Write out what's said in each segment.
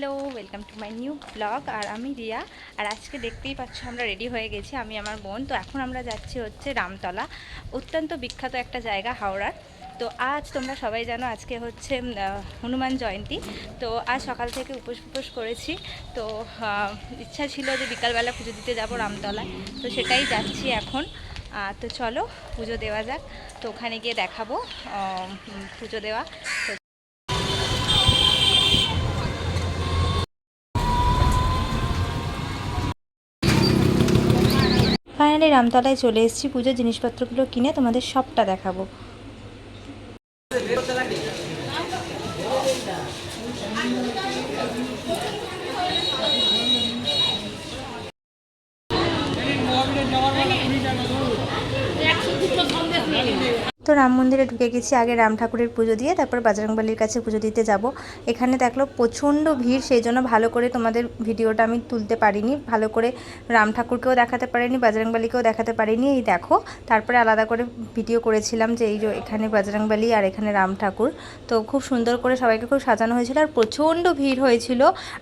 Hello welcome to my new blog আর আমি রিয়া। আর আজকে দেখতেই পাচ্ছ আমরা রেডি হয়ে গেছি, আমি আমার বোন। তো এখন আমরা যাচ্ছি হচ্ছে রামতলা, অত্যন্ত বিখ্যাত একটা জায়গা, হাওড়ার। তো আজ তোমরা সবাই জানো আজকে হচ্ছে হনুমান জয়ন্তী। তো আজ সকাল থেকে উপোস উপোস করেছি। তো ইচ্ছা ছিল যে বিকালবেলা পুজো দিতে যাব রামতলায়। তো সেটাই যাচ্ছি এখন। তো চলো পুজো দেওয়া যাক। তো ওখানে গিয়ে দেখাবো পুজো দেওয়া। তো ফাইনালি রামতলায় চলে এসেছি। পুজোর জিনিসপত্রগুলো কিনে তোমাদের সবটা দেখাবো। তো রাম মন্দিরে ঢুকে গেছি, আগে রাম ঠাকুরের পুজো দিয়ে তারপর বাজরংবালির কাছে পুজো দিতে যাব। এখানে দেখল প্রচণ্ড ভিড়, সেই জন্য ভালো করে তোমাদের ভিডিওটা আমি তুলতে পারিনি। ভালো করে রাম ঠাকুরকেও দেখাতে পারিনি বাজরংবালিকেও দেখাতে পারিনি। এই দেখো, তারপরে আলাদা করে ভিডিও করেছিলাম যে এই যে এখানে বাজরংবালি আর এখানে রাম ঠাকুর। তো খুব সুন্দর করে সবাইকে খুব সাজানো হয়েছিল আর প্রচণ্ড ভিড় হয়েছিল।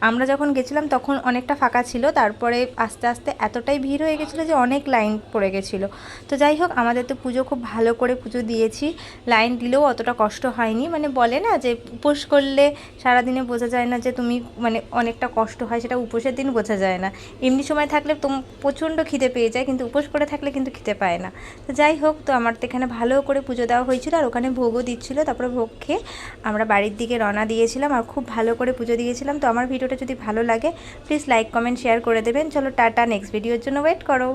আমরা যখন গেছিলাম তখন অনেকটা ফাঁকা ছিল, তারপরে আস্তে আস্তে এতটাই ভিড় হয়ে গেছিল যে অনেক লাইন পড়ে গেছিল। তো যাই হোক, আমাদের তো পুজো খুব ভালো করে পুজো দিয়েছি। লাইন দিলেও অতটা কষ্ট হয়নি। মানে বলে না যে উপোস করলে সারাদিনে বোঝা যায় না যে তুমি মানে অনেকটা কষ্ট হয়, সেটা উপোসের দিন বোঝা যায় না। এমনি সময় থাকলে তোম প্রচণ্ড খিদে পেয়ে যায়, কিন্তু উপোস করে থাকলে কিন্তু খেতে পায় না। তো যাই হোক, তো আমার তো এখানে ভালো করে পুজো দেওয়া হয়েছিল আর ওখানে ভোগও দিচ্ছিল, তারপরে ভোগ খেয়ে আমরা বাড়ির দিকে রওনা দিয়েছিলাম আর খুব ভালো করে পুজো দিয়েছিলাম। তো আমার ভিডিওটা যদি ভালো লাগে প্লিজ লাইক কমেন্ট শেয়ার করে দেবেন। চলো টাটা নেক্সট ভিডিওর জন্য ওয়েট করো।